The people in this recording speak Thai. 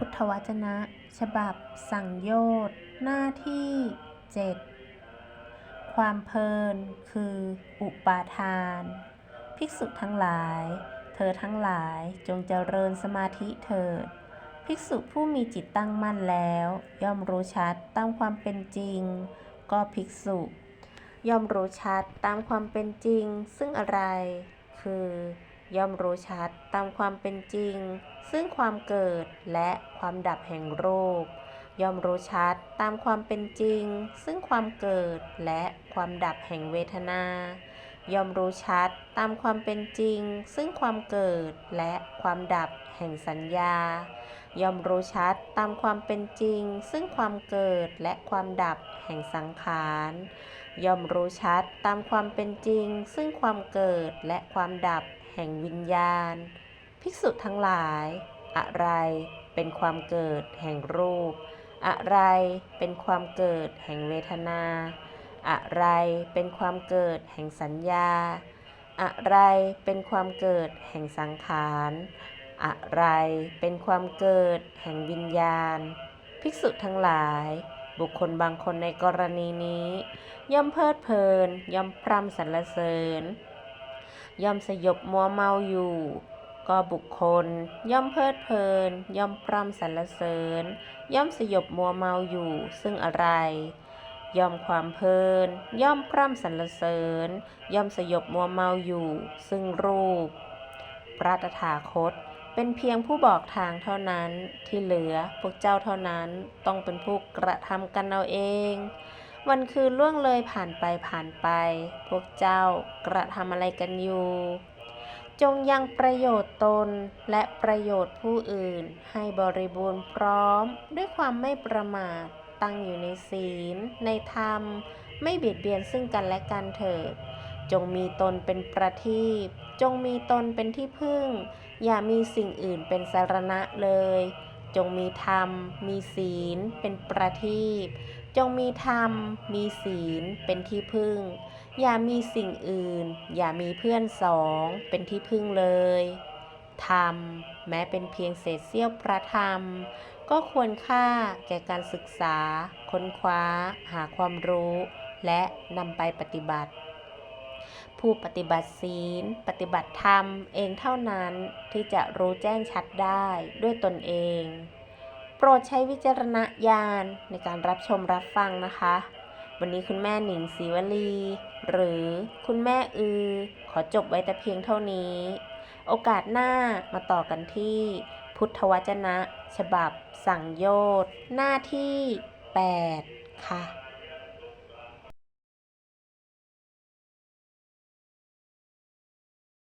พุทธวจนะ ฉบับ สั่งโยชน์หน้าที่เจ็ดความเพลินคือ อุปาทาน ภิกษุทั้งหลาย เธอทั้งหลายจงเจริญสมาธิเถิด ภิกษุผู้มีจิตตั้งมั่นแล้ว ย่อมรู้ชัดตามความเป็นจริง ก็ภิกษุ ย่อมรู้ชัดตามความเป็นจริง ซึ่งอะไร คือ ย่อมรู้ชัดตามความเป็นจริง ซึ่งความเกิดและความดับแห่งรูป ย่อมรู้ชัดตามความเป็นจริง ซึ่งความเกิดและความดับแห่งเวทนา ย่อมรู้ชัดตามความเป็นจริง ซึ่งความเกิดและความดับแห่งสัญญา ย่อมรู้ชัดตามความเป็นจริง ซึ่งความเกิดและความดับแห่งสังขารย่อมรู้ชัดตามความเป็นจริง ซึ่งความเกิดและความดับ แห่งวิญญาณ ภิกษุทั้งหลาย อะไรเป็นความเกิดแห่งรูป อะไรเป็นความเกิดแห่งเวทนา อะไรเป็นความเกิดแห่งสัญญา อะไรเป็นความเกิดแห่งสังขารอะไรเป็นความเกิดแห่งวิญญาณ ภิกษุทั้งหลาย บุคคลบางคนในกรณีนี้ ย่อมเพลิดเพลิน ย่อมพร่ำสรรเสริญ ย่อมสยบมัวเมาอยู่ ก็บุคคล ย่อมเพลิดเพลิน ย่อมพร่ำสรรเสริญ ย่อมสยบมัวเมาอยู่ ซึ่งอะไร ย่อมความเพลิน ย่อมพร่ำสรรเสริญ ย่อมสยบมัวเมาอยู่ ซึ่งรูป พระตถาคตเป็นเพียงผู้บอกทางเท่านั้นที่เหลือพวกเจ้าเท่านั้นต้องเป็นผู้กระทำกันเอาเอง วันคืนล่วงเลยผ่านไปผ่านไป พวกเจ้ากระทำอะไรกันอยู่ จงยังประโยชน์ตนและประโยชน์ผู้อื่น ให้บริบูรณ์พร้อม ด้วยความไม่ประมาทตั้งอยู่ในศีล ในธรรม ไม่เบียดเบียนซึ่งกันและกันเถิด จงมีตนเป็นประทีปจงมีตนเป็นที่พึ่ง อย่ามีสิ่งอื่นเป็นสารณะเลย จงมีธรรม มีศีล เป็นประทีป จงมีธรรม มีศีล เป็นที่พึ่ง อย่ามีสิ่งอื่น อย่ามีเพื่อนสอง เป็นที่พึ่งเลย ธรรม แม้เป็นเพียงเศษเสี้ยวพระธรรม ก็ควรค่าแก่การศึกษา ค้นคว้า หาความรู้ และนำไปปฏิบัติ ผู้ปฏิบัติศีล ปฏิบัติธรรมเองเท่านั้นที่จะรู้แจ้งชัดได้ด้วยตนเอง โปรดใช้วิจารณญาณในการรับชมรับฟังนะคะ วันนี้คุณแม่หนิงศรีวลี หรือคุณแม่อือ ขอจบไว้แต่เพียงเท่านี้ โอกาสหน้ามาต่อกันที่ พุทธวจนะ ฉบับ สั่งโยชน์หน้าที่ 8 ค่ะ